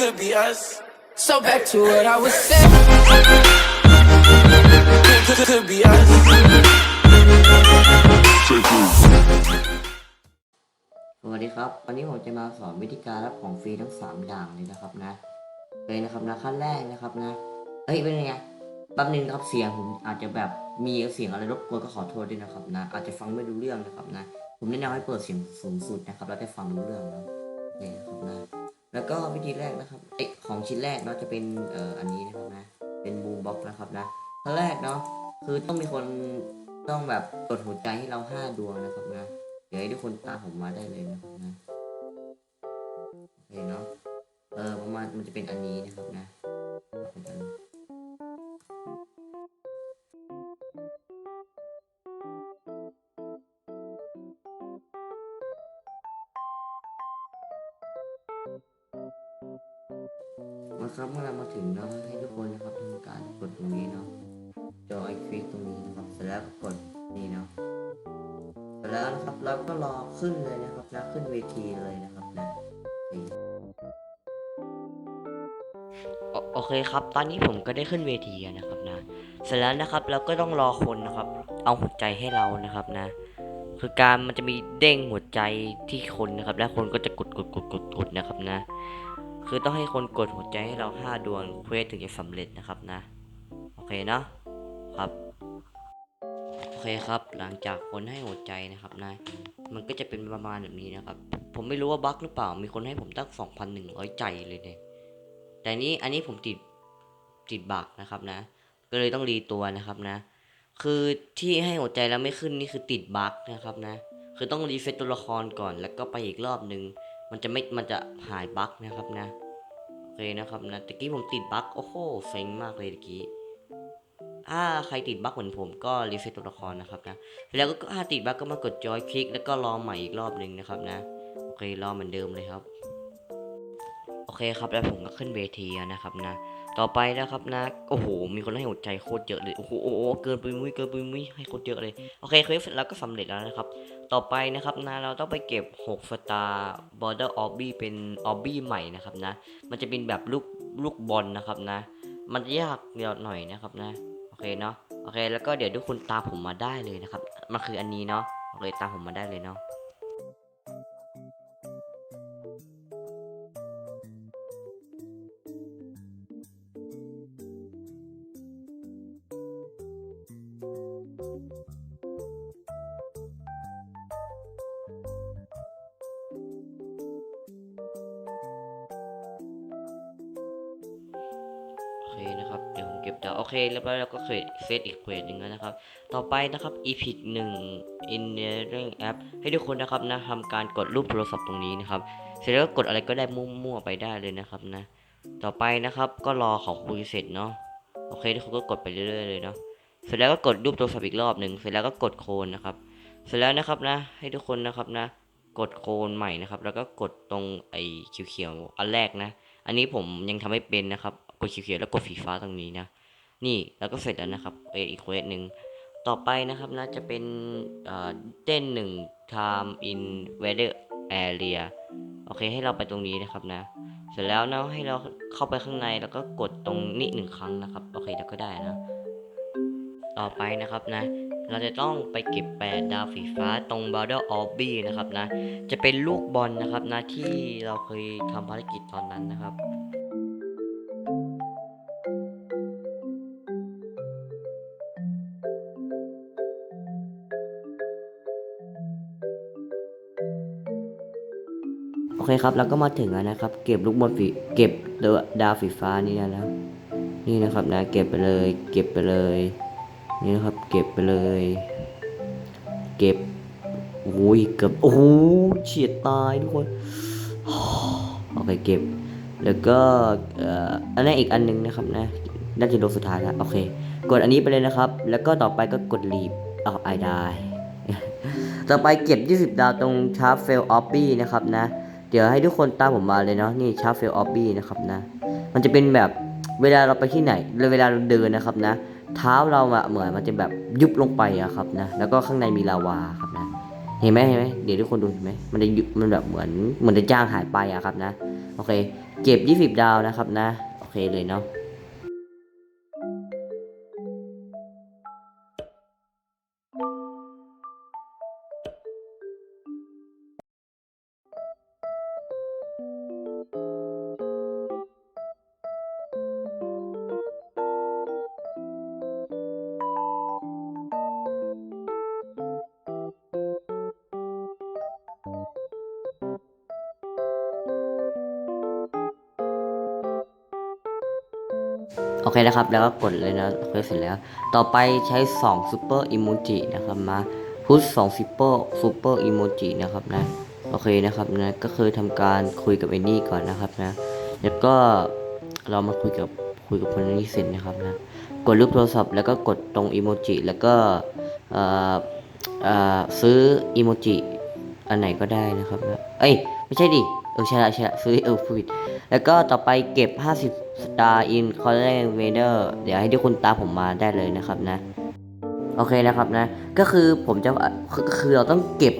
could be us. So back to what I was saying. Could, could, be us. สวัสดีครับ วันนี้ผมจะมาสอนวิธีการรับของฟรีทั้ง 3 อย่างเลยนะครับนะเลยนะครับนะขั้นแรกนะครับนะเอ้ยเป็นไงแป๊บนึงนะครับเสียงผมอาจจะแบบมีเสียงอะไรรบกวนก็ขอโทษด้วยนะครับนะอาจจะฟังไม่รู้เรื่องนะครับนะ ผมแนะนำให้เปิดเสียงสูงสุดนะครับ แล้วจะฟังรู้เรื่องนะนี่นะครับนะ แล้วก็วิธีแรกนะครับเอ้ยของชิ้นแรกเนาะจะเป็นเอ่ออันนี้นะครับนะเป็นบูมบ็อกนะครับนะขั้นแรกเนาะคือต้องมีคนต้องแบบกดหัวใจให้เราห้าดวงนะครับนะเดี๋ยวให้ทุกคนตามผมมาได้เลยนะครับนะโอเคเนาะเออประมาณมันจะเป็นอันนี้นะครับนะ นอันนี้มาครับเมื่อเรามาถึงเนาะให้ทุกคนนะครับทำการกดตรงนี้เนาะจอยคลิกตรงนี้นะครับเสร็จแล้วก็กดนี่เนาะแล้วนะครับเราก็รอขึ้นเลยนะครับนะขึ้นเวทีเลยนะครับนะโอโอเคครับ ตอนนี้ผมก็ได้ขึ้นเวทีนะครับนะ เสร็จแล้วนะครับเราก็ต้องรอคนนะครับ เอาหัวใจให้เรานะครับนะ คือการมันจะมีเด้งหัวใจที่คนนะครับ และคนก็จะกดกดกดกดกดนะครับนะ คือต้องให้คนกดหัวใจให้เราห้าดวงเควสถึงจะสำเร็จนะครับนะ โอเคเนาะครับ โอเคครับ หลังจากคนให้หัวใจนะครับนะ มันก็จะเป็นประมาณแบบนี้นะครับ ผมไม่รู้ว่าบั๊กหรือเปล่า มีคนให้ผมตั้ง 2,100 ใจเลยเนี่ย แต่นี้อันนี้ผมติดติดบั๊กนะครับนะ ก็เลยต้องรีตัวนะครับนะ คือที่ให้หัวใจแล้วไม่ขึ้นนี่คือติดบั๊กนะครับนะ คือต้องรีเฟซตัวละครก่อนแล้วก็ไปอีกรอบหนึ่ง มันจะไม่มันจะหายบั๊กนะครับนะโอเคนะครับนะตะกี้ผมติดบั๊กโอ้โหเซ็งมากเลยตะกี้ถ้าใครติดบั๊กเหมือนผมก็รีเซ็ตตัวละครนะครับนะแล้วก็ถ้าติดบั๊กก็มากดจอยคลิกแล้วก็รอใหม่อีกรอบหนึ่งนะครับนะโอเครอเหมือนเดิมเลยครับ โอเคครับแล้วผมก็ขึ้นเวทีนะครับนะ ต่อไปนะครับนะ โอ้โห มีคนให้หัวใจโคตรเยอะเลย โอ้โหโอ้เกินไปมุ้ยเกินไปมุ้ยให้โคตรเยอะเลย โอเคเคยแล้วก็สำเร็จแล้วนะครับ ต่อไปนะครับนะ เราต้องไปเก็บ6สตาร์บอร์เดอร์ออบบี้เป็นออบบี้ใหม่นะครับนะ มันจะเป็นแบบลูกลูกบอลนะครับนะ มันจะยากหน่อยนะครับนะ โอเคเนาะ โอเค แล้วก็เดี๋ยวทุกคนตามผมมาได้เลยนะครับ มันคืออันนี้เนาะ โอเค ตามผมมาได้เลยเนาะ เราก็เซตอีกเควสหนึ่งนะครับ ต่อไปนะครับ epic 1 in the ring app ให้ทุกคนนะครับนะทำการกดรูปโทรศัพท์ตรงนี้นะครับ เสร็จแล้วก็กดอะไรก็ได้มั่วๆไปได้เลยนะครับนะ ต่อไปนะครับก็รอเขาคุยเสร็จเนาะ โอเคทุกคนก็กดไปเรื่อยๆเลยเนาะ เสร็จแล้วก็กดรูปโทรศัพท์อีกรอบหนึ่งเสร็จแล้วก็กดโคนนะครับ เสร็จแล้วนะครับนะ ให้ทุกคนนะครับนะ กดโคนใหม่นะครับ แล้วก็กดตรงไอ้เขียวๆอันแรกนะ อันนี้ผมยังทำไม่เป็นนะครับ กดเขียวๆแล้วกดสีฟ้าตรงนี้นะ นี่แล้วก็เสร็จแล้วนะครับเอออีกเควสหนึ่งต่อไปนะครับนะจะเป็นเอ่อเต้นหนึ่ง time in weather area โอเคให้เราไปตรงนี้นะครับนะ เสร็จแล้วนะให้เราเข้าไปข้างในแล้วก็กดตรงนี้หนึ่งครั้งนะครับ โอเคแล้วก็ได้นะ ต่อไปนะครับนะ เราจะต้องไปเก็บแปดดาวสีฟ้าตรง Border o b b y นะครับนะ จะเป็นลูกบอลนะครับนะที่เราเคยทำภารกิจตอนนั้นนะครับ เคครับเราก็มาถึงแล้วนะครับ เก็บลูกบอลฝีเก็บดาวสีฟ้านี่แล้วนี่นะครับนะเก็บไปเลย เก็บไปเลย นี่นะครับ เก็บไปเลย เก็บโอ้ยเกือบโอ้โหเฉียดตายทุกคนโอเคเก็บ แล้วก็เอ่อันนี้อีกอันหนึงนะครับนะน่าจะโดนสุดท้ายแล้วโอเค กดอันนี้ไปเลยนะครับ แล้วก็ต่อไปก็กดลีบเอาไอได้ ต่อไปเก็บ 20 ดาวตรงชาร์ฟเฟลออฟบี้นะครับนะ เดี๋ยวให้ทุกคนตามผมมาเลยเนาะนี่ชาร์เฟลออฟบี้นะครับนะ มันจะเป็นแบบเวลาเราไปที่ไหนเวลาเราเดินนะครับนะ เท้าเราอะเหมือนมันจะแบบยุบลงไปอะครับนะ แล้วก็ข้างในมีลาวาครับนะ เห็นไหมเห็นไหมเดี๋ยวทุกคนดูเห็นไหมมันจะยุบมันแบบเหมือนเหมือนจะจ้างหายไปอะครับนะ โอเค เก็บ 20 ดาวนะครับนะ โอเคเลยเนาะ เคนะครับ แล้วก็กดเลยนะโอเคเสร็จแล้ว ต่อไปใช้2 Super Emoji นะครับมาพุช2 Super Super Emoji นะครับนะโอเคนะครับนะก็คือทำการคุยกับไอ้นี่ก่อนนะครับนะ แล้วก็เรามาคุยกับคุยกับคนนี้เสร็จนะครับนะกดรูปโทรศัพท์แล้วก็กดตรงอีโมจิแล้วก็เอ่อซื้ออีโมจิอันไหนก็ได้นะครับนะเอ้ยไม่ใช่ดิ ออใช่ละใช่ละซื้อเออพูดแล้วก็ต่อไปเก็บ 50 Star in c o l l e c t v a d e r เดี๋ยวให้ทุกคนตามผมมาได้เลยนะครับนะ โอเคนะครับนะ ก็คือผมจะคือคือเราต้องเก็บ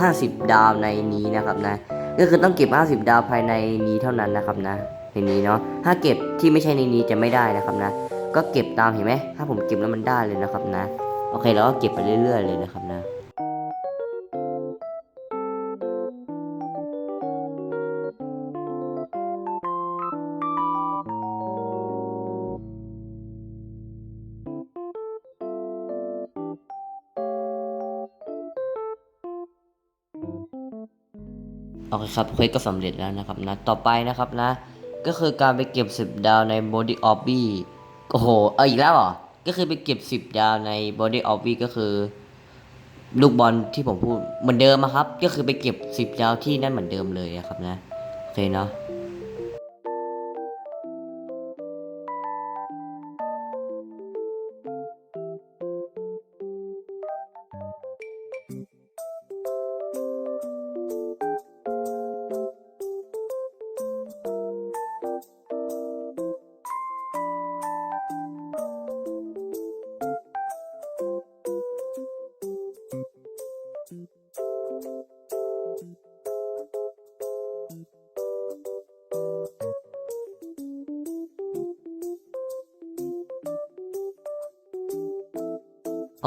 50 ดาวในนี้นะครับนะ ก็คือต้องเก็บ 50 ดาวภายในนี้เท่านั้นนะครับนะในนี้เนาะถ้าเก็บที่ไม่ใช่ในนี้จะไม่ได้นะครับนะ ก็เก็บตามเห็นไหมถ้าผมเก็บแล้วมันได้เลยนะครับนะ โอเคแล้วก็เก็บไปเรื่อย ๆ เลยนะครับนะ อเคครับเควสก็สำเร็จแล้วนะครับนะ ต่อไปนะครับนะ ก็คือการไปเก็บ 10 ดาวใน Body of b โอ้โห เอาอีกแล้วเหรอ ก็คือไปเก็บ 10 ดาวใน Body of b ก็คือ ลูกบอลที่ผมพูดเหมือนเดิมอะครับ ก็คือไปเก็บ 10 ดาวที่นั่นเหมือนเดิมเลยอะครับนะ โอเคเนาะ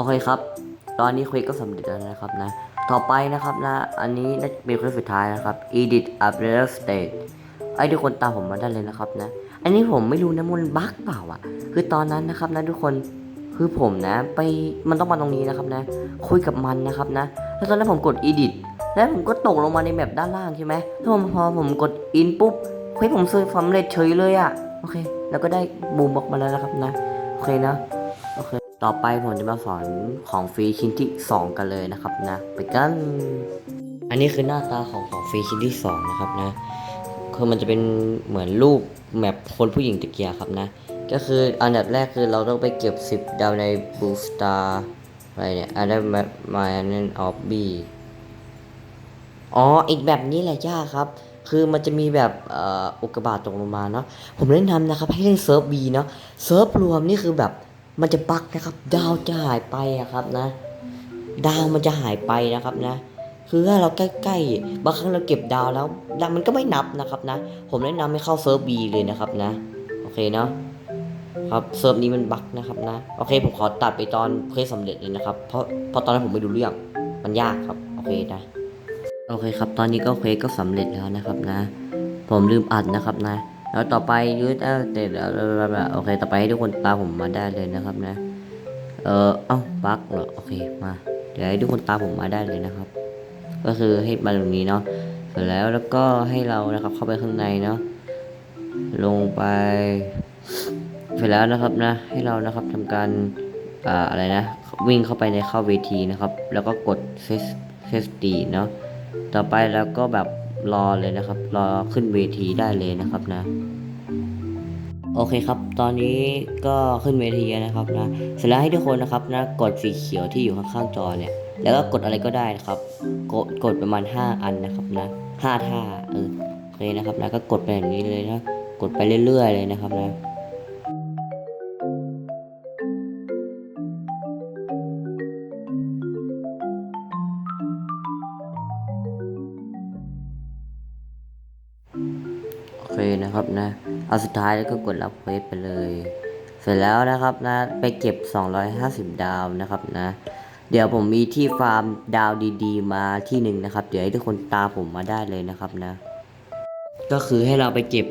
โอเคครับ ตอนนี้ควสก็สำเร็จแล้วนะครับนะ ต่อไปนะครับนะ อันนี้น่าจะเป็นควสสุดท้ายนะครับ edit a b r e r state ไอ้ทุกคนตามผมมาได้เลยนะครับนะ อันนี้ผมไม่รู้นะมันบั๊กเปล่าอะ คือตอนนั้นนะครับนะทุกคนคือผมนะ ไปมันต้องมาตรงนี้นะครับนะ คุยกับมันนะครับนะ แล้วตอนนั้นผมกด edit แล้วผมก็ตกลงมาในแบบด้านล่างใช่ไหมแล้วผมพอผมกด in ปุ๊บเฮ้ยผมซื้อสำเร็จเฉยเลยอะ โอเค แล้วก็ได้บูมบอกมาแล้วนะครับนะ โอเคนะ โอเค ต่อไปผมจะมาสอนของฟรีชิ้นที่ 2 กันเลยนะครับนะไปกัน อันนี้คือหน้าตาของของฟรีชิ้นที่ 2 นะครับนะคือมันจะเป็นเหมือนรูปแมปคนผู้หญิงตะเกียครับนะ ก็คืออันดับแรกคือเราต้องไปเก็บ 10 ดาวในบูสตาร์อะไรเนี่ยอันนั้นมามาอันนั้นออบบี้อ๋ออีกแบบนี้แหละยากครับ คือมันจะมีแบบอุกกาบาตตกลงมาเนาะผมแนะนำนะครับให้เล่นเซิร์ฟบีเนาะเซิร์ฟรวมนี่คือแบบ มันจะบักนะครับ ดาวจะหายไปอะครับนะ ดาวมันจะหายไปนะครับนะ คือถ้าเราใกล้ๆบางครั้งเราเก็บดาวแล้วดาวมันก็ไม่นับนะครับนะ ผมแนะนำให้เข้าเซิร์ฟบีเลยนะครับนะ โอเคเนาะครับเซิร์ฟนี้มันบั๊กนะครับนะ โอเค ผมขอตัดไปตอนเควสสำเร็จเลยนะครับ เพราะเพราะตอนนั้นผมไม่รู้เรื่อง มันยากครับ โอเคนะ โอเคครับ ตอนนี้ก็เควสก็สำเร็จแล้วนะครับนะ ผมลืมอัดนะครับนะ แล้วต่อไปยืดเออเตะโอเค ต่อไปให้ทุกคนตามผมมาได้เลยนะครับนะ เออเอ้าบั๊กเหรอ โอเค มา เดี๋ยวให้ทุกคนตามผมมาได้เลยนะครับ ก็คือให้มาตรงนี้เนาะ เสร็จแล้วแล้วก็ให้เรานะครับเข้าไปข้างในเนาะ ลงไป เสร็จแล้วนะครับนะ ให้เรานะครับทำการอ่าอะไรนะ วิ่งเข้าไปในเข้าเวทีนะครับ แล้วก็กดเซสเซสตีเนาะ ต่อไปแล้วก็แบบ รอเลยนะครับ รอขึ้นเวทีได้เลยนะครับนะ โอเคครับ ตอนนี้ก็ขึ้นเวทีนะครับนะเสร็จแล้วให้ทุกคนนะครับนะกดสีเขียวที่อยู่ข้างๆจอเนี่ย แล้วก็กดอะไรก็ได้นะครับ กดกดประมาณ 5 อันนะครับนะ5ท่าเออโอเคนะครับนะก็กดไปแบบนี้เลยนะ กดไปเรื่อยๆเลยนะครับนะ เอาสุดท้ายแล้วก็กดรับเควสไปเลย เสร็จแล้วนะครับนะไปเก็บ 250 ดาวนะครับนะ เดี๋ยวผมมีที่ฟาร์มดาวดีๆ มาที่หนึ่งนะครับ เดี๋ยวให้ทุกคนตามผมมาได้เลยนะครับนะ ก็คือให้เราไปเก็บ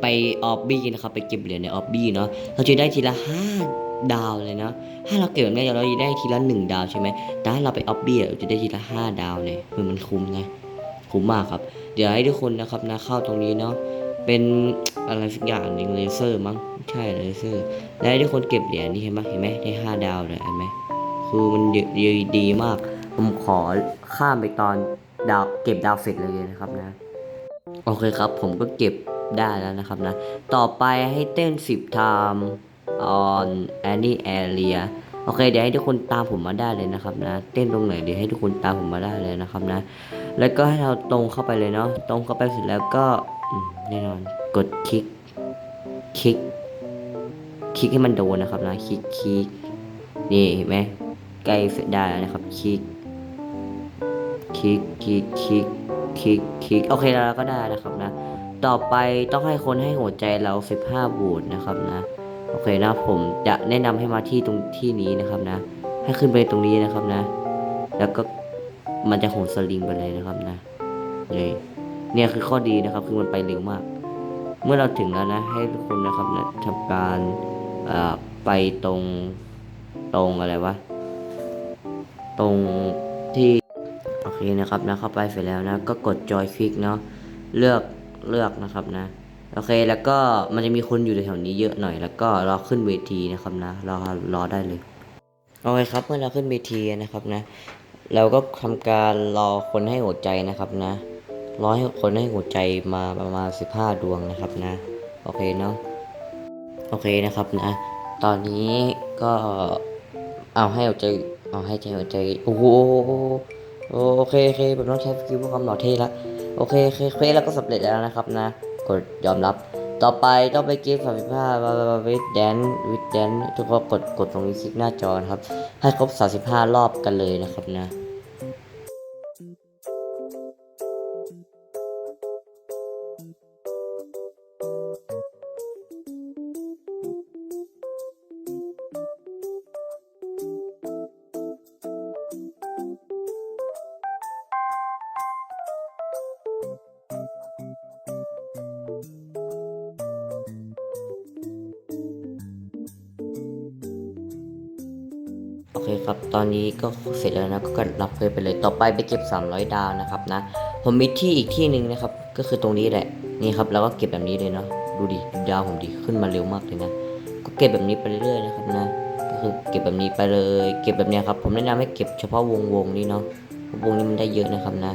ไปออบบี้นะครับไปเก็บเหรียญในออบบี้เนาะเราจะได้ทีละห้าดาวเลยเนาะถ้าเราเก็บแบบนี้เราจะได้ทีละหนึ่งดาวใช่ไหมแต่ถ้าเราไปออบบี้เราจะได้ทีละห้าดาวเลยมันคุ้มนะคุ้มมากครับ เดี๋ยวให้ทุกคนนะครับนะเข้าตรงนี้เนาะ เป็นอะไรสักอย่างหนึ่งเลเซอร์มั้งใช่เลเซอร์แล้วให้ทุกคนเก็บเหรียญนี่เห็นไหมเห็นไหมได้ห้าดาวเลยเห็นไหมคือมันดีดีดีมาก ผมขอข้ามไปตอนดาวเก็บดาวเสร็จเลยนะครับนะ โอเคครับ ผมก็เก็บได้แล้วนะครับนะ ต่อไปให้เต้น 10 time on any area โอเค เดี๋ยวให้ทุกคนตามผมมาได้เลยนะครับนะ เต้นตรงไหนเดี๋ยวให้ทุกคนตามผมมาได้เลยนะครับนะ แล้วก็ให้เราตรงเข้าไปเลยเนาะตรงเข้าไปเสร็จแล้วก็ แน่นอน กดคลิก คลิก คลิกให้มันโดนนะครับนะ คลิก คลิก นี่เห็นไหมใกล้เสร็จได้แล้วนะครับ คลิก คลิก คลิก คลิก คลิก คลิก โอเคแล้วเราก็ได้นะครับนะ ต่อไปต้องให้คนให้หัวใจเรา 15โหวตนะครับนะ โอเคนะผมจะแนะนำให้มาที่ตรงที่นี้นะครับนะ ให้ขึ้นไปตรงนี้นะครับนะ แล้วก็มันจะโหนสลิงไปเลยนะครับนะนี่ เนี่ยคือข้อดีนะครับ คือมันไปเร็วมาก เมื่อเราถึงแล้วนะ ให้ทุกคนนะครับนะทำการไปตรงตรงอะไรวะ ตรงที่ โอเคนะครับนะเข้าไปเสร็จแล้วนะ ก็กดจอยคลิกเนาะเลือกเลือกนะครับนะ โอเคแล้วก็มันจะมีคนอยู่แถวนี้เยอะหน่อย แล้วก็รอขึ้นเวทีนะครับนะรอรอได้เลยโอเคครับเมื่อเราขึ้นเวทีนะครับนะ เราก็ทำการรอคนให้หัวใจนะครับนะ ร้อให้คนให้หัวใจมาประมาณ 15 ดวงนะครับนะ โอเคเนาะโอเคนะครับนะ ตอนนี้ก็เอาให้หัวใจเอาให้ใจหัวใจโอ้โหโอเคโอเคผมต้องใช้สกิลเพื่อความหล่อเท่ละโอเคโอเคเควสแล้วก็สำเร็จแล้วนะครับนะ กดยอมรับต่อไปต้องไปเกมสามสิบห้าวิดแดนวิดแดนทุกคนกดกดตรงนี้คลิกหน้าจอนะครับ ให้ครบ35รอบกันเลยนะครับนะ นี้ก็เสร็จแล้วนะก็กรับเควสไปเลยต่อไปไปเก็บ 300 ดาวนะครับนะ ผมมีที่อีกที่หนึ่งนะครับ ก็คือตรงนี้แหละนี่ครับแล้วก็เก็บแบบนี้เลยเนาะดูดิดาวผมดิขึ้นมาเร็วมากเลยนะ ก็เก็บแบบนี้ไปเรื่อยๆนะครับนะ ก็คือเก็บแบบนี้ไปเลย เก็บแบบนี้ครับ ผมแนะนำให้เก็บเฉพาะวงวงนี้เนาะวงนี้มันได้เยอะนะครับนะ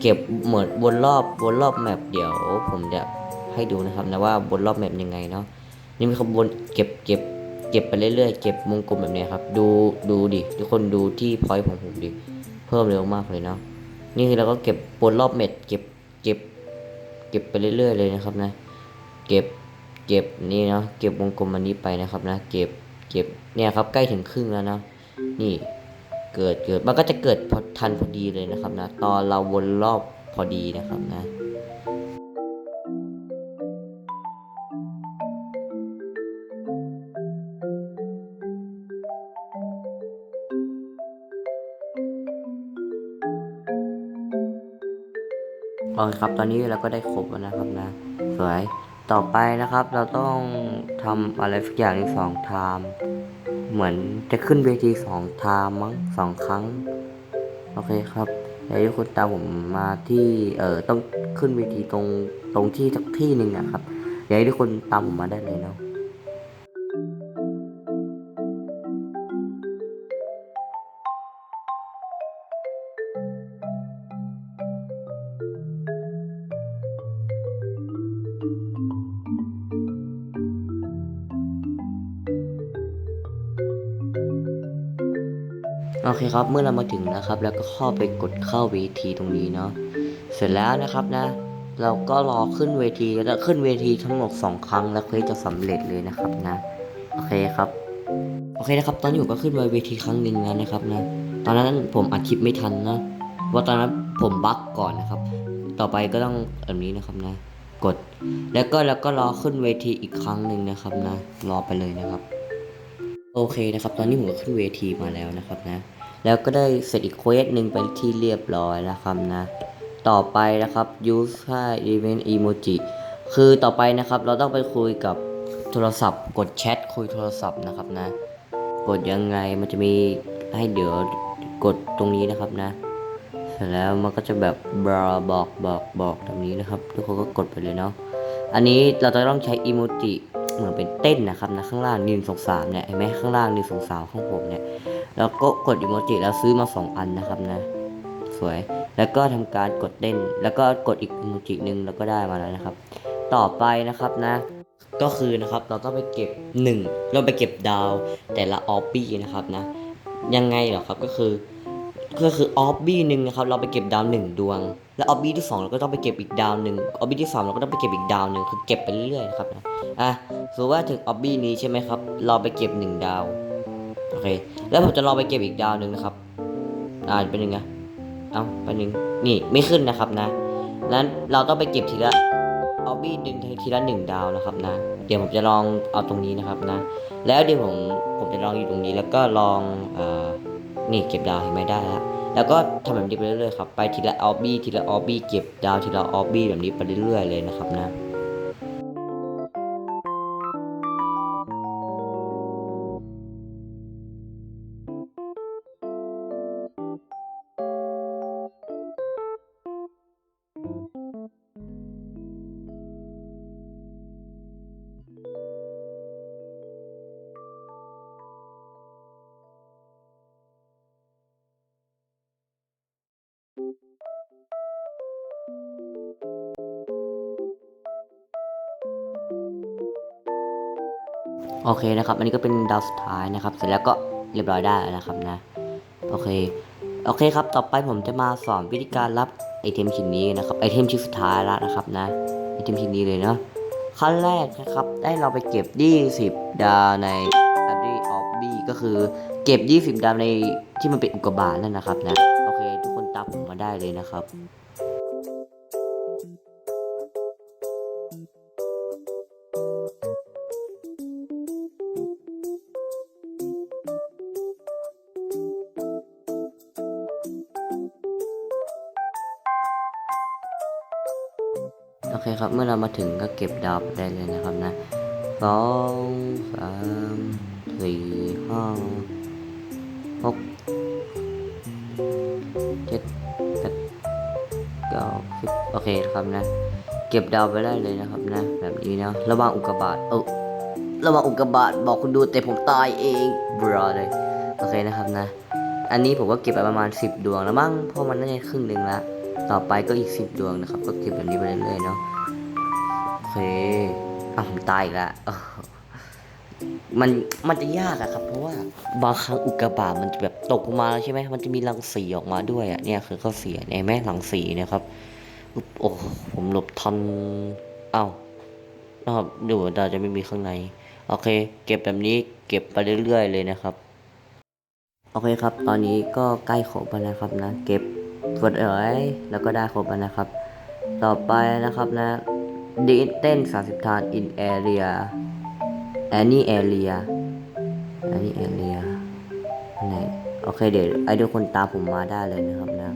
เก็บเหมือนวนรอบวนรอบแมปเดี๋ยว ผมจะให้ดูนะครับนะว่าวนรอบแมปยังไงเนาะนี่มีขบวนเก็บเก็บ เก็บไปเรื่อยๆ เก็บวงกลมแบบนี้ครับ ดูดูดิทุกคนดูที่พอยต์ของผมดิ เพิ่มเร็วมากเลยเนาะ นี่คือเราก็เก็บวนรอบเม็ด เก็บเก็บ เก็บไปเรื่อยๆเลยนะครับนะ เก็บเก็บนี่เนาะ เก็บวงกลมอันนี้ไปนะครับนะ เก็บเก็บเนี่ยครับใกล้ถึงครึ่งแล้วเนาะนี่เกิดเกิดมันก็จะเกิดพอทันพอดีเลยนะครับนะ ตอนเราวนรอบพอดีนะครับนะ โอเคครับ ตอนนี้เราก็ได้ครบแล้วนะครับนะ สวย ต่อไปนะครับ เราต้องทำอะไรสักอย่างอีกสองไทม์เหมือนจะขึ้นเวทีสองไทม์มั้งสองครั้ง โอเคครับเดี๋ยวทุกคนตามผมมาที่เอ่อต้องขึ้นเวทีตรงตรงที่สักที่หนึ่งนะครับเดี๋ยวให้ทุกคนตามผมมาได้เลยเนาะ โอเคครับ เมื่อเรามาถึงนะครับ แล้วก็เข้าไปกดเข้าเวทีตรงนี้เนาะเสร็จแล้วนะครับนะ เราก็รอขึ้นเวทีแล้วขึ้นเวทีทั้งหมดสองครั้งแล้วเควสจะสำเร็จเลยนะครับนะโอเคครับโอเคนะครับ ตอนนี้ผมก็ขึ้นมาเวทีครั้งหนึ่งแล้วนะครับนะตอนนั้นผมอัดคลิปไม่ทันนะเพราตอนนั้นผมบั๊กก่อนนะครับ ต่อไปก็ต้องแบบนี้นะครับนะ กด แล้วก็แล้วก็รอขึ้นเวทีอีกครั้งหนึ่งนะครับนะ รอไปเลยนะครับ โอเคนะครับ ตอนนี้ผมก็ขึ้นเวทีมาแล้วนะครับนะ แล้วก็ได้เสร็จอีกเควสหนึ่งไปที่เรียบร้อยนะครับนะ ต่อไปนะครับ use 5 event emoji คือต่อไปนะครับเราต้องไปคุยกับโทรศัพท์ กดแชทคุยโทรศัพท์นะครับนะ กดยังไงมันจะมีให้เดี๋ยวกดตรงนี้นะครับนะเสร็จแล้วมันก็จะแบบบลาบอกบอกบอกตรงนี้นะครับ ทุกคนก็กดไปเลยเนาะอันนี้เราจะต้องใช้อีโมจิเหมือนเป็นเต้นนะครับนะข้างล่างหนึ่งสองสามเนี่ยเห็นไหมข้างล่างหนึ่งสองสามของผมเนี่ย แล้วก็กดอีโมจิแล้วซื้อมาสองอันนะครับนะ สวยแล้วก็ทำการกดเต้นแล้วก็กดอีกอีโมจิหนึ่งแล้วก็ได้มาแล้วนะครับ ต่อไปนะครับนะ ก็คือนะครับเราต้องไปเก็บหนึ่งเราไปเก็บดาว แต่ละออฟบี้นะครับนะ ยังไงเหรอครับก็คือก็คือออฟบี้หนึ่งนะครับเราไปเก็บดาวหนึ่งดวง แล้วออฟบี้ที่สองเราก็ต้องไปเก็บอีกดาวหนึ่งออฟบี้ที่สามเราก็ต้องไปเก็บอีกดาวหนึ่งคือเก็บไปเรื่อยๆนะครับนะอะสมมติว่าถึงออฟบี้นี้ใช่ไหมครับ เราไปเก็บหนึ่งดาว โอเค แล้วผมจะลองไปเก็บอีกดาวหนึ่งนะครับ อ่าเป็นยังไงเอ้าเป็นยังนี่ไม่ขึ้นนะครับนะนั้นเราต้องไปเก็บทีละออฟบี้หนึ่งทีละหนึ่งดาวนะครับนะ เดี๋ยวผมจะลองเอาตรงนี้นะครับนะ แล้วเดี๋ยวผมผมจะลองอยู่ตรงนี้แล้วก็ลองอ่อนี่เก็บดาวเห็นไหมได้แล้วแล้วก็ทำแบบนี้ไปเรื่อยๆครับ ไปทีละออบบี้ทีละออบบี้เก็บดาวทีละออบบี้แบบนี้ไปเรื่อยๆเลยนะครับนะ โอเคนะครับ อันนี้ก็เป็นดาวสุดท้ายนะครับ เสร็จแล้วก็เรียบร้อยได้นะครับนะ โอเค โอเคครับ ต่อไปผมจะมาสอนวิธีการรับไอเทมชิ้นนี้นะครับ ไอเทมชิ้นสุดท้ายแล้วนะครับนะ ไอเทมชิ้นนี้เลยเนาะ ขั้นแรกนะครับ ได้เราไปเก็บ 20 ดาวใน a b r y of B ก็คือเก็บ 20 ดาวในที่มันเป็นอุกกาบาตนั่นนะครับนะ โอเค ทุกคนตามผมมาได้เลยนะครับ เครับ เมื่อเรามาถึงก็เก็บดาวไปได้เลยนะครับนะสองสามสี่ห้าหกเจ็ดแปดเก้าสิบโอเคครับนะ เก็บดาวไปได้เลยนะครับนะ แบบนี้นะระวังอุกกาบาตเออระวังอุกกาบาตบอกคุณดูแต่ผมตายเองบรอเลยโอเคนะครับนะ อันนี้ผมก็เก็บไปประมาณ 10 ดวงแล้วมั้งเพราะมันน่าจะครึ่งหนึ่งละต่อไปก็อีก 10 ดวงนะครับ ก็เก็บแบบนี้ไปเรื่อยๆเนาะ เคอ้าวผมตายอีกแล้วมันมันจะยากอะครับ เพราะว่าบางครั้งอุกกาบาตมันจะแบบตกมาแล้วใช่ไหมมันจะมีรังสีออกมาด้วยอะเนี่ยคือข้อเสียเนี่ยเห็นไหมรังสีนะครับอุ๊บโอ้ผมหลบทันเอ้านะครับดูเหมือนเราจะไม่มีข้างใน โอเค เก็บแบบนี้เก็บไปเรื่อยๆเลยนะครับ โอเคครับ ตอนนี้ก็ใกล้ครบแล้วนะครับนะ เก็บกดเอ๋ยแล้วก็ได้ครบแล้วนะครับ ต่อไปนะครับนะ ดีเต้น30ทาน in area any area any area ไหนโอเคเดี๋ยวไอ้ทุกคนตามผมมาได้เลยนะครับนะ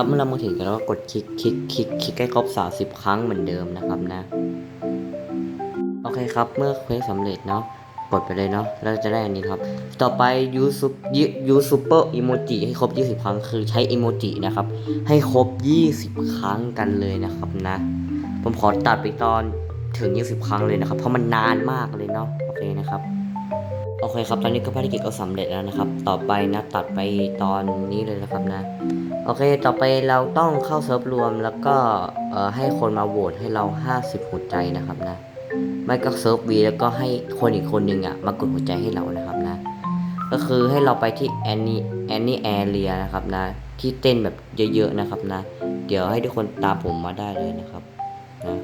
ครับเมื่อเรามาถึงกันแล้วก็กดคลิกคลิกคลิกคลิกให้ครบ30 ครั้งเหมือนเดิมนะครับนะ โอเคครับเมื่อเควสสำเร็จเนาะกดไปเลยเนาะแล้วจะได้อันนี้ครับ ต่อไป use sup- use super emoji ให้ครบ 20 ครั้งคือใช้ emoji นะครับ ให้ครบ 20 ครั้งกันเลยนะครับนะ ผมขอตัดไปตอนถึง 20 ครั้งเลยนะครับ เพราะมันนานมากเลยเนาะโอเคนะครับ โอเคครับ ตอนนี้ก็ภารกิจก็สำเร็จแล้วนะครับ ต่อไปนะตัดไปตอนนี้เลยนะครับนะ โอเค ต่อไปเราต้องเข้าเซิร์ฟรวมแล้วก็เอ่อให้คนมาโหวตให้เรา 50 หัวใจนะครับนะ ไม่ก็เซิร์ฟวีแล้วก็ให้คนอีกคนหนึ่งอะมากดหัวใจให้เรานะครับนะ ก็คือให้เราไปที่แอนนี่แอนนี่แอเรียนะครับนะ ที่เต้นแบบเยอะๆนะครับนะ เดี๋ยวให้ทุกคนตามผมมาได้เลยนะครับนะ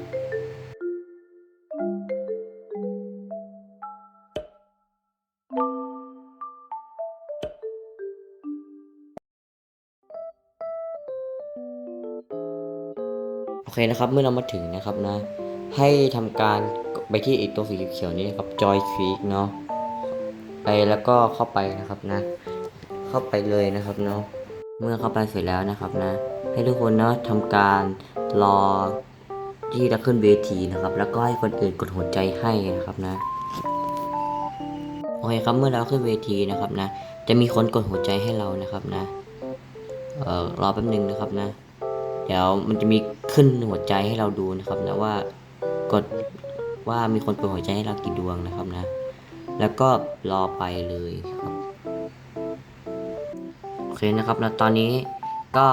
เคนะครับ เมื่อเรามาถึงนะครับนะ ให้ทำการไปที่ไอีตัวสีเขียวนี้นะครับ Joy Creek เนาะไปแล้วก็เข้าไปนะครับนะ เข้าไปเลยนะครับเนาะเมื่อเข้าไปเสร็จแล้วนะครับนะ ให้ทุกคนเนาะทำการรอที่จะขึ้นเวทีนะครับ แล้วก็ให้คนอื่นกดหัวใจให้นะครับนะโอเคครับเมื่อเราขึ้นเวทีนะครับนะ จะมีคนกดหัวใจให้เรานะครับนะเอ่อรอแป๊บนึงนะครับนะ เดี๋ยวมันจะมี ขึ้นหัวใจให้เราดูนะครับนะว่ากดว่ามีคนกดหัวใจให้เรากี่ดวงนะครับนะ แล้วก็รอไปเลยครับโอเคนะครับแล้วตอนนี้ก็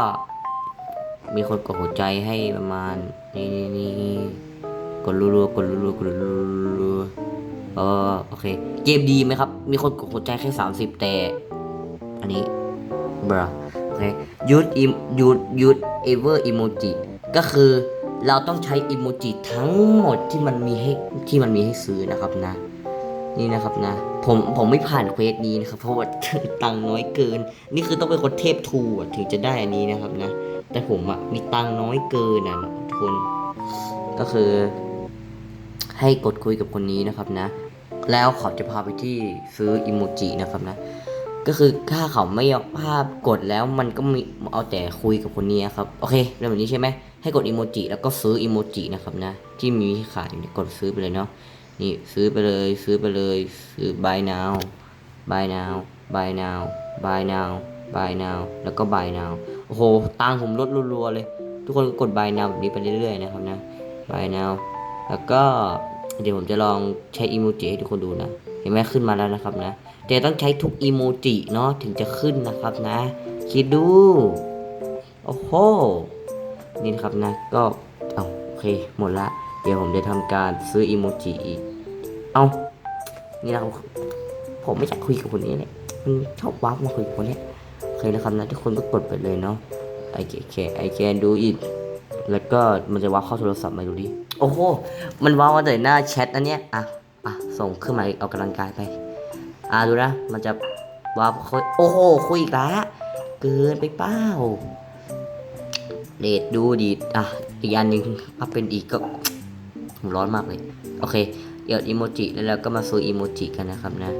มีคนกดหัวใจให้ประมาณนี่นี่นี่กดรัวๆกดรัวๆกดรัวๆเออโอเค เกมดีไหมครับ มีคนกดหัวใจแค่30แต่ อันนี้บราโอเคยูดอิมยูดยูดเอเวอร์อิโมจิ ก็คือเราต้องใช้อิโมจิทั้งหมดที่มันมีให้ที่มันมีให้ซื้อนะครับนะ นี่นะครับนะ ผมผมไม่ผ่านเควสนี้นะครับ เพราะว่าตังน้อยเกิน นี่คือต้องเป็นคนเทพทูถึงจะได้อันนี้นะครับนะ แต่ผมอะมีตังน้อยเกินอะทุกคนก็คือ ให้กดคุยกับคนนี้นะครับนะ แล้วเขาจะพาไปที่ซื้ออิโมจินะครับนะก็คือถ้าเขาไม่ยอมภาพกดแล้วมันก็มีเอาแต่คุยกับคนนี้ครับ โอเคเป็นแบบนี้ใช่ไหม ให้กดอิโมจิแล้วก็ซื้ออิโมจินะครับนะ ที่มีขายอยู่เนี่ยกดซื้อไปเลยเนาะนี่ซื้อไปเลยซื้อไปเลย ซื้อ buy now buy now buy now buy now buy now แล้วก็ buy now โอ้โหตังค์ผมลดรัวๆเลย ทุกคนกด buy now แบบนี้ไปเรื่อยๆนะครับนะ buy now แล้วก็เดี๋ยวผมจะลองใช้อิโมจิให้ทุกคนดูนะ เห็นไหมขึ้นมาแล้วนะครับนะแต่ต้องใช้ทุกอีโมจิเนาะถึงจะขึ้นนะครับนะ คิดดู โอ้โห นี่นะครับนะ ก็เอาโอเคหมดละ เดี๋ยวผมจะทำการซื้ออีโมจิอีก เอานี่เราผมไม่อยากคุยกับคนนี้เลยมันชอบว้าวมาคุยกับคนนี้โอเคนะครับนะทุกคนก็กดไปเลยเนาะไอเคเคไอแคนดูอีกแล้วก็มันจะว้าวเข้าโทรศัพท์มาดูดิโอ้โหมันว้าวมาแต่หน้าแชทอันเนี้ยอะอะส่งขึ้นมาเอากำลังกายไป อ่าดูนะมันจะว่าคุยโอ้โหคุยอีกแล้วเกินไปเป้า เดดดูดีอะอีกอันหนึ่งอัพเป็นอีกก็ผมร้อนมากเลย โอเค เดี๋ยวอีโมจิแล้วเราก็มาซื้ออีโมจิกันนะครับนะ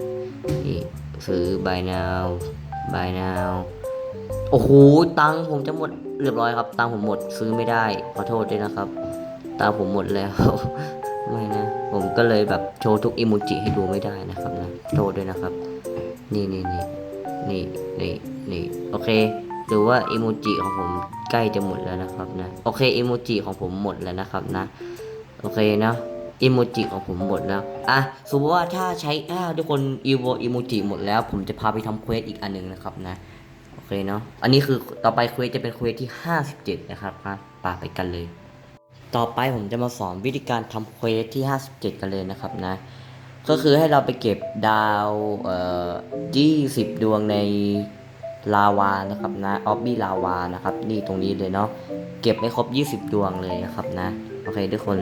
นี่ซื้อ buy now buy now โอ้โห ตังผมจะหมดเรียบร้อยครับ ตังผมหมดซื้อไม่ได้ ขอโทษด้วยนะครับ ตังผมหมดแล้ว ไม่นะ ผมก็เลยแบบโชว์ทุกอิโมจิให้ดูไม่ได้นะครับนะ โทษด้วยนะครับ นี่นี่นี่นี่นี่นี่โอเค หรือว่าอิโมจิของผมใกล้จะหมดแล้วนะครับนะโอเคอิโมจิของผมหมดแล้วนะครับนะโอเคเนาะอิโมจิของผมหมดแล้วอะสมมติว่าถ้าใช้อ้าวทุกคนอีโวอิโมจิหมดแล้ว ผมจะพาไปทำเควสอีกอันหนึ่งนะครับนะโอเคเนาะอันนี้คือต่อไปเควสจะเป็นเควสที่ 57 นะครับมาป่าไปกันเลย ต่อไปผมจะมาสอนวิธีการทำเควสที่ 57 กันเลยนะครับนะก็คือให้เราไปเก็บดาวเอ่อ20 ดวงใน ลาวานะครับนะออบบี้ลาวานะครับ นี่ตรงนี้เลยเนาะเก็บไม่ครบ 20 ดวงเลยนะครับนะ โอเคทุกคน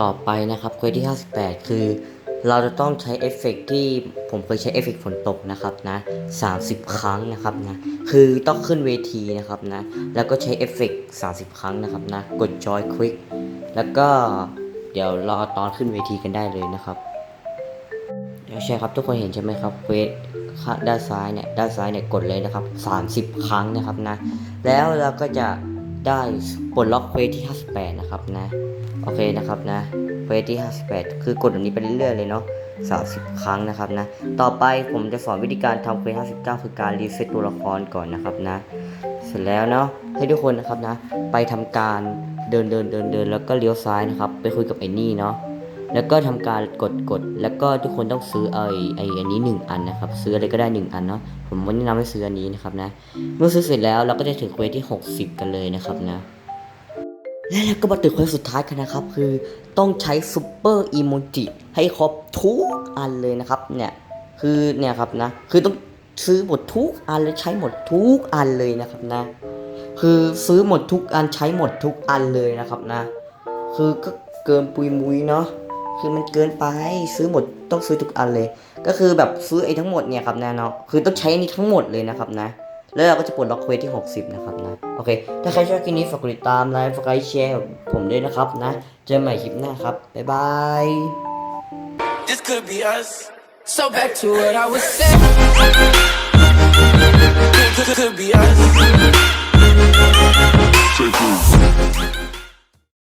ต่อไปนะครับเควสที่ 58 คือ เราจะต้องใช้เอฟเฟกต์ที่ผมเคยใช้เอฟเฟกต์ฝนตกนะครับนะ30 ครั้งนะครับนะคือต้องขึ้นเวทีนะครับนะแล้วก็ใช้เอฟเฟกต์30 ครั้งนะครับนะกดจอยควิกแล้วก็เดี๋ยวรอตอนขึ้นเวทีกันได้เลยนะครับเดี๋ยวใช่ครับทุกคนเห็นใช่ไหมครับเวสข้างด้านซ้ายเนี่ยด้านซ้ายเนี่ยกดเลยนะครับ 30 ครั้งนะครับนะแล้วเราก็จะ ได้ปลดล็อกเควสที่ 58 นะครับนะ โอเคนะครับนะเควสที่ 58 คือกดแบบนี้ไปเรื่อยๆเลยเนาะ30 ครั้งนะครับนะ ต่อไปผมจะสอนวิธีการทำเควส59 คือการรีเซ็ตตัวละครก่อนนะครับนะ เสร็จแล้วเนาะให้ทุกคนนะครับนะ ไปทำการเดินเดินเดินเดินแล้วก็เลี้ยวซ้ายนะครับ ไปคุยกับไอ้นี่เนาะ แล้วก็ทำการกดกด แล้วก็ทุกคนต้องซื้อไอไออันนี้หนึ่งอันนะครับ ซื้ออะไรก็ได้หนึ่งอันเนาะ ผมแนะนำให้ซื้ออันนี้นะครับนะ เมื่อซื้อเสร็จแล้วเราก็จะถึงเควสที่ 60 กันเลยนะครับนะ และแล้วก็มาถึงเควสสุดท้ายกันนะครับ คือต้องใช้ซูเปอร์อีโมจิให้ครบทุกอันเลยนะครับ เนี่ย คือเนี่ยครับนะ คือต้องซื้อหมดทุกอันและใช้หมดทุกอันเลยนะครับนะ คือซื้อหมดทุกอันใช้หมดทุกอันเลยนะครับนะ คือก็เกินปุยมุยเนาะ คือมันเกินไปซื้อหมดต้องซื้อทุกอันเลย ก็คือแบบซื้อไอ้ทั้งหมดเนี่ยครับนะเนาะคือต้องใช้อันนี้ทั้งหมดเลยนะครับนะ แล้วเราก็จะปลดล็อกเควสที่ 60 นะครับนะ โอเค ถ้าใครชอบคลิปนี้ฝากกดติดตามไลค์ฝากไลค์แชร์ผมด้วยนะครับนะ เจอกันใหม่คลิปหน้าครับ บ๊ายบาย This could be us. So back to what I was saying. Could, could, could be us. Take over.